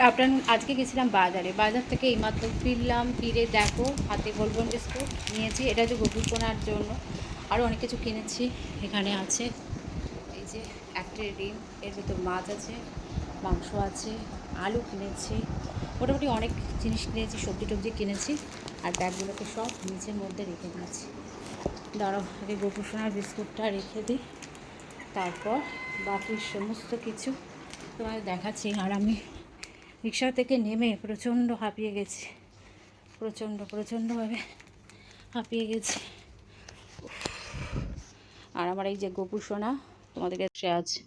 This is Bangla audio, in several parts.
আপনার আজকে গেছিলাম বাজারে। বাজার থেকে এইমাত্র ফিরলাম, ফিরে দেখো, হাতে গোলবন বিস্কুট নিয়েছি। এটা হচ্ছে গোপুর কোনার জন্য। আরও অনেক কিছু কিনেছি। এখানে আছে এই যে একটা ডিম, এর ভিতর মাছ আছে, মাংস আছে, আলু কিনেছি। মোটামুটি অনেক জিনিস কিনেছি, সবজি টবজি কিনেছি। আর ব্যাগগুলোকে সব নিচের মধ্যে রেখে দিয়েছি। দাঁড়াও, আগে গোপুর সোনার বিস্কুটটা রেখে দিই। তারপর বাকি সমস্ত কিছু তোমাদের দেখাচ্ছি। আর আমি রিক্সা থেকে নেমে প্রচণ্ড হাঁপিয়ে গেছি। প্রচণ্ড, প্রচণ্ডভাবে হাঁপিয়ে গেছি। আর আমার এই যে গোপু সোনা তোমাদের কাছে আছে।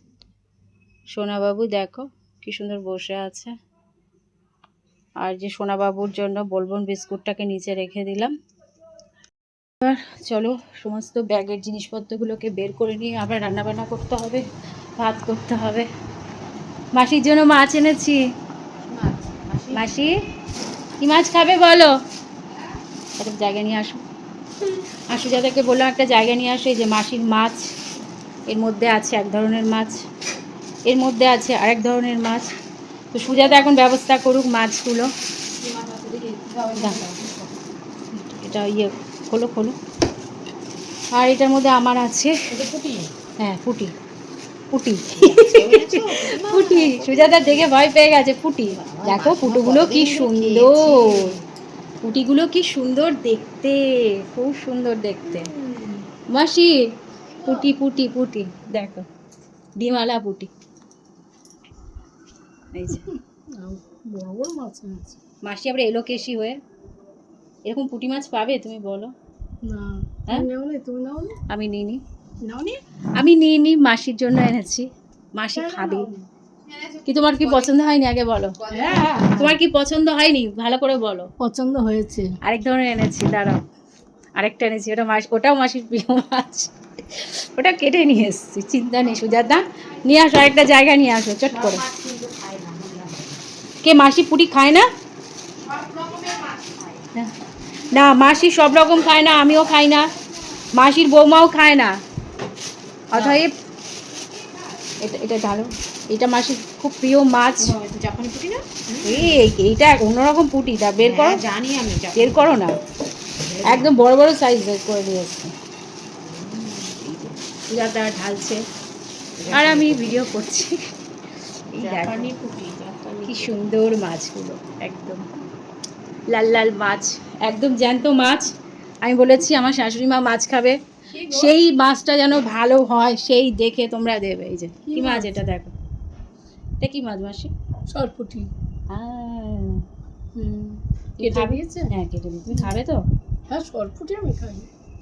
সোনাবাবু, দেখো কি সুন্দর বসে আছে। আর যে সোনাবাবুর জন্য বলবন বিস্কুটটাকে নিচে রেখে দিলাম। এবার চলো সমস্ত ব্যাগের জিনিসপত্রগুলোকে বের করে নিয়ে আবার রান্নাবান্না করতে হবে, ভাত করতে হবে। মাসির জন্য মাছ এনেছি। মাসি কি মাছ খাবে বলো? একটা জায়গা নিয়ে আসো। আসু যাদেরকে বললাম একটা জায়গা নিয়ে আসো এই যে মাসির মাছ এর মধ্যে আছে এক ধরনের মাছ এর মধ্যে আছে আরেক ধরনের মাছ। তো সুজাতা এখন ব্যবস্থা করুক মাছগুলো। এটা ইয়ে খোলো খোলো। আর এটার মধ্যে আমার আছে। হ্যাঁ ফুটি। পুটি। পুটি। সুজাতা দেখে ভয় পেয়ে গেছে পুটি। দেখো পুটুগুলো কি সুন্দর। পুটিগুলো কি সুন্দর দেখতে খুব সুন্দর দেখতে। মাসি পুটি পুটি পুটি। দেখো ডিমালা পুটি। এই যে। মাসি আবার এলোকেশি হয়ে। এরকম পুটি মাছ পাবে তুমি বলো? না। হ্যাঁ? তুমি নাও নি তুমি নি। আমি নাও নি মাসির জন্য এনেছি। মাসি খাবে। কি তোমার কি পছন্দ হয়নি? আগে বলো। হ্যাঁ। তোমার কি পছন্দ হয়নি? ভালো করে বলো। পছন্দ হয়েছে। আরেক ধরনের এনেছি দাঁড়াও। আরেকটা এনেছি ওটা মাস ওটাও মাসির প্রিয় মাছ। ওটা কেটে নিয়ে এসেছি। চিন্তা নেই সুজাতা। নিয়ে আসো আরেকটা জায়গা নিয়ে আসো চট করে। কে মাসি পুরি খায় না? না মাসি সব রকম খায় না আমিও খাই না। মাসির বৌমাও খায় না। অতএব এটা এটা ঢালো এটা মাসির খুব প্রিয় মাছ। জাপানি পুটি না? এই এইটা অন্যরকম পুটিটা বের করো। হ্যাঁ, জানি আমি বের করো না। একদম বড় বড় সাইজ বের করে দিয়েছে পূজাটা ঢালছে। আর আমি ভিডিও করছি। জাপানি পুটি কি সুন্দর মাছগুলো। একদম। লাল লাল মাছ। একদম জ্যান্ত মাছ। আমি বলেছি আমার শাশুড়ি মা মাছ খাবে। সেই মাছটা যেন ভালো হয় সেই দেখে তোমরা দেবে। এই যে কি মাছ এটা দেখো। এটা কি মাছ মাসি? সরপুটি। হ্যাঁ। কেটে? দিয়েছে? হ্যাঁ কেটে দিই তুমি খাবে তো? হ্যাঁ সরপুটি আমি খাই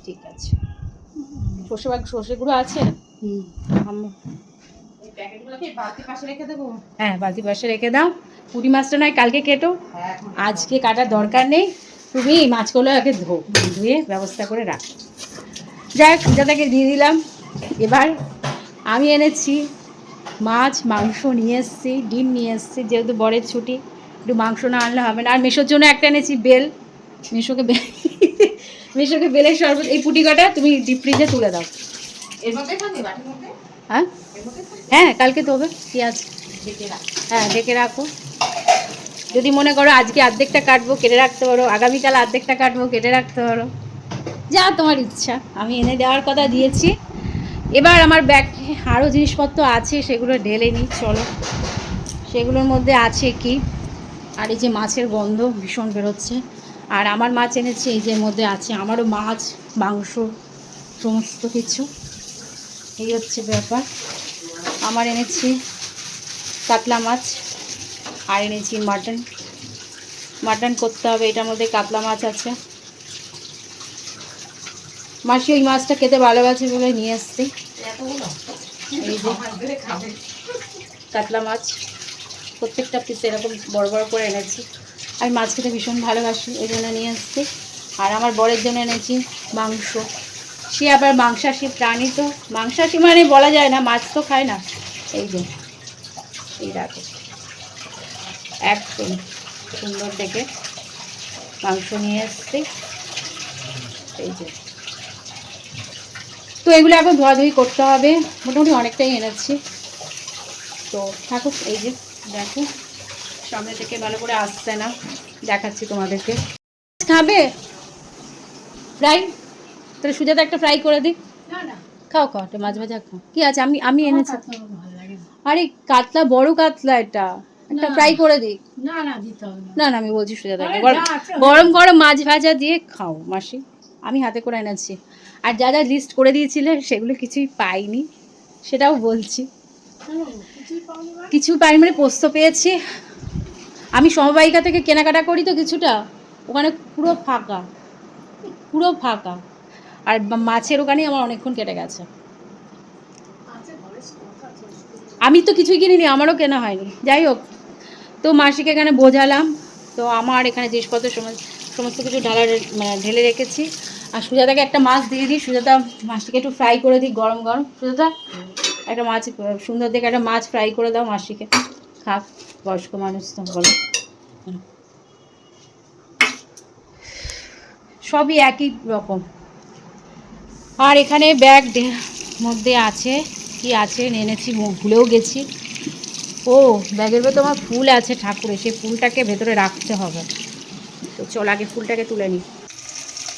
ঠিক আছে। সর্ষে বাগ সর্ষে গুঁড়ো আছে? হুম। আম্মু। এই প্যাকেটগুলোকে বালতি পাশে রেখে দেবো? হ্যাঁ বালতি পাশে রেখে দাও। পুঁটি মাছটা নয় কালকে কেটো। আজকে কাটার দরকার নেই। তুমি মাছগুলো আগে ধো ধুয়ে ব্যবস্থা করে রাখো। যাই হোক সুজাতাকে দিয়ে দিলাম। এবার আমি এনেছি মাছ মাংস নিয়ে এসেছি ডিম নিয়ে এসেছি যেহেতু বরের ছুটি একটু মাংস না আনলে হবে না। আর মেশোর জন্য একটা এনেছি বেল। মেশোকে বেল মেশোকে বেলের শরবত এই পুটি কটা তুমি ডিপ ফ্রিজে তুলে দাও। হ্যাঁ? হ্যাঁ কালকে তো হবে কি আছে হ্যাঁ ঢেকে রাখো। যদি মনে করো আজকে অর্ধেকটা কাটবো কেটে রাখতে পারো আগামীকাল অর্ধেকটা কাটবো কেটে রাখতে পারো। যা তোমার ইচ্ছা। আমি এনে দেওয়ার কথা দিয়েছি। এবার আমার ব্যাগ আরও জিনিসপত্র আছে, সেগুলো ঢেলে নিই, চলো। সেগুলোর মধ্যে আছে কি? আর এই যে মাছের গন্ধ ভীষণ বেরোচ্ছে। আর আমার মাছ এনেছি, এই যে মধ্যে আছে আমারও মাছ, মাংস, সমস্ত কিছু। এই হচ্ছে ব্যাপার। আমার এনেছি কাতলা মাছ আর এনেছি মাটন। মাটন করতে হবে, এটার মধ্যে কাতলা মাছ আছে। মাসি ওই মাছটা খেতে ভালোবাসে বলে নিয়ে আসছি। কাতলা মাছ, প্রত্যেকটা পিস এরকম বড় বড় করে এনেছি। আমি মাছ খেতে ভীষণ ভালোবাসি ওই জন্য নিয়ে আসছি। আর আমার বরের জন্য এনেছি মাংস। সে আবার মাংসাশী প্রাণী তো। মাংসাশী মানে বলা যায় না, মাছ তো খায় না। এই যে, এই দেখো। একদম সুন্দর দেখে মাংস নিয়ে আসছি। এই যে। তো এগুলো এখন ধোয়াধুয়ি করতে হবে। মোটামুটি অনেকটাই এনেছি। তো থাকুক এই যে দেখো সামনে থেকে ভালো করে আসছে না। দেখাচ্ছি তোমাদেরকে। খাবে ফ্রাই তাহলে সুজাতা একটা ফ্রাই করে দিই। খাও খাও একটা মাছ ভাজা খাও। কি আছে? আমি আমি এনেছি। আরে কাতলা বড় কাতলা এটা। একটা ফ্রাই করে দিই। না না দিতে হবে না। না না আমি বলছি সুজাতাকে। গরম গরম গরম মাছ ভাজা দিয়ে খাও মাসি। আমি হাতে করে এনেছি। আর যা যা লিস্ট করে দিয়েছিলে, সেগুলো কিছুই পাইনি। সেটাও বলছি? কিছু পাইনি মানে পোস্ত পেয়েছি। আমি সমবায়িকা থেকে কেনাকাটা করি তো কিছুটা। ওখানে পুরো ফাঁকা। পুরো ফাঁকা। আর মাছের ওখানেই আমার অনেকক্ষণ কেটে গেছে। আমি তো কিছুই কিনিনি, আমারও কেনা হয়নি। যাই হোক, তো মাসিকে এখানে বোঝালাম। তো আমার এখানে জিনিসপত্র সমস্ত সমস্ত কিছু ঢালা মানে ঢেলে রেখেছি। আর সুজাতাকে একটা মাছ দিয়ে দিই। সুজাতা মাছটিকে একটু ফ্রাই করে দিই, গরম গরম। সুজাতা, একটা মাছ, সুন্দর দেখে একটা মাছ ফ্রাই করে দাও মাসিকে খাক, বয়স্ক মানুষ তো বলো। সবই একই রকম। আর এখানে ব্যাগ মধ্যে আছে। কি আছে? এনেছি ভুলেও গেছি। ও, ব্যাগের ভেতর আমার ফুল আছে ঠাকুরের। সেই ফুলটাকে ভেতরে রাখতে হবে। তো চল আগে ফুলটাকে তুলে নিই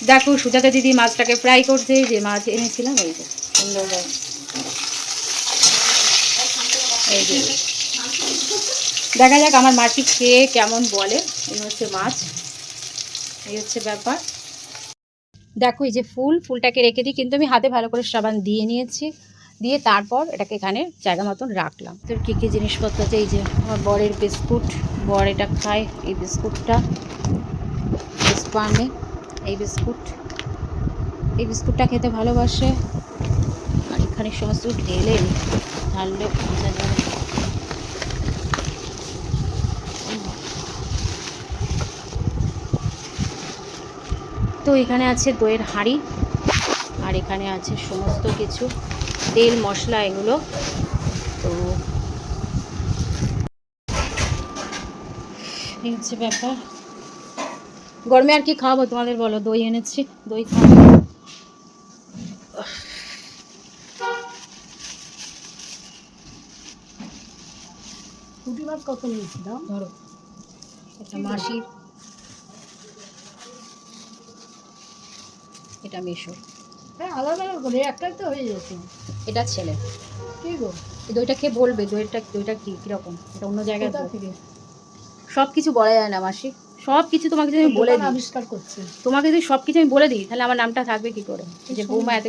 দেখো সুজাতা দিদি মাছটাকে ফ্রাই করছে, যে মাছ এনেছিলাম, এই যে। সুন্দর এই যে। দেখা যাক আমার মাটি খেয়ে কেমন বলে, এই হচ্ছে মাছ। এই হচ্ছে ব্যাপার। দেখো এই যে ফুল, ফুলটাকে রেখে দিই, কিন্তু আমি হাতে ভালো করে সাবান দিয়ে নিয়েছি। দিয়ে তারপর এটাকে এখানে জায়গা মতন রাখলাম। তোর কী কী জিনিসপত্র আছে? এই যে আমার বরের বিস্কুট, বর এটা খায়, এই বিস্কুটটা। স্পানে এই বিস্কুট। এই বিস্কুটটা খেতে ভালোবাসে। আর এখানে সমস্ত ঢেলে ঢাললে বোঝা যাবে তো এখানে আছে দইয়ের হাঁড়ি, আর এখানে আছে সমস্ত কিছু। তেল, মশলা এগুলো। তো এই হচ্ছে ব্যাপার। গরমে আর কি খাওয়াবো? তোমাদের বলো দই এনেছি দই খাব পুঁটি মাছ কত নিয়েছি দাম? ধরো এটা মাসির এটা মেশো। হ্যাঁ আলাদা আলাদা করে একটাই তো হয়ে যেত এটা ছেলে। কি গো? দইটা খেয়ে বলবে? দইটা দইটা কি? কীরকম? এটা অন্য জায়গায় থেকে? সব কিছু বলা যায় না মাসি। সব কিছু তোমাকে যদি আমি বলে দিই। আবিষ্কার করছে। তোমাকে যদি সব কিছু আমি বলে দিই তাহলে আমার নামটা থাকবে কি করে? যে বৌমা এত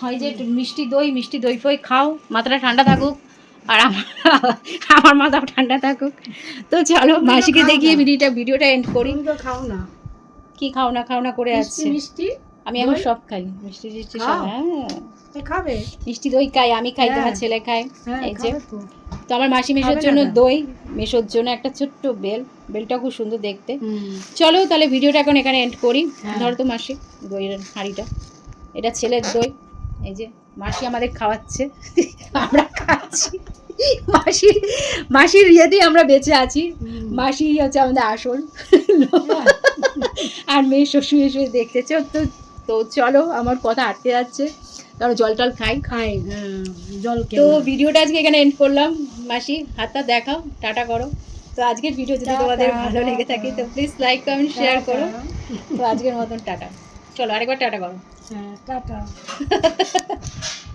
হয় যে মিষ্টি দই মিষ্টি দই ফই খাও মাথাটা ঠান্ডা থাকুক আর আমার আমার মাথা ঠান্ডা থাকুক। তো চলো মাসিকে দেখিয়ে। ভিডিওটা ভিডিওটা এন্ড করি। খাও না। কি খাও না খাও না করে মিষ্টি আছে মিষ্টি আমি এখন সব খাই মিষ্টি টিষ্টি সব হ্যাঁ। এ খাবে? মিষ্টি দই খাই আমি খাই তোমার হ্যাঁ। ছেলে খায়। হ্যাঁ এই যে তো আমার মাসি মেশোর জন্য দই মেশোর জন্য একটা ছোট্ট বেল বেলটা খুব সুন্দর দেখতে। চলো তাহলে ভিডিওটা এখন এখানে এন্ড করি। হ্যাঁ। ধরো তো মাসি দইয়ের হাঁড়িটা। এটা ছেলের দই। এই যে মাসি আমাদের খাওয়াচ্ছে। আমরা খাচ্ছি। মাসির মাসির ইয়েতেই আমরা বেঁচে আছি। মাসি হচ্ছে আমাদের আসল। আর মেয়ে শুয়ে শুয়ে দেখতেছে। তো তো চলো আমার কথা আটকে যাচ্ছে। কারণ জল টল খাই। খাই হ্যাঁ জল তো ভিডিওটা আজকে এখানে এন্ড করলাম। মাসি হাতটা দেখাও টাটা করো। তো আজকের ভিডিও যদি তোমাদের ভালো লেগে থাকে তো প্লিজ লাইক কমেন্ট শেয়ার করো। তো আজকের মতন টাটা। চলো আরেকবার টাটা করো। হ্যাঁ টাটা।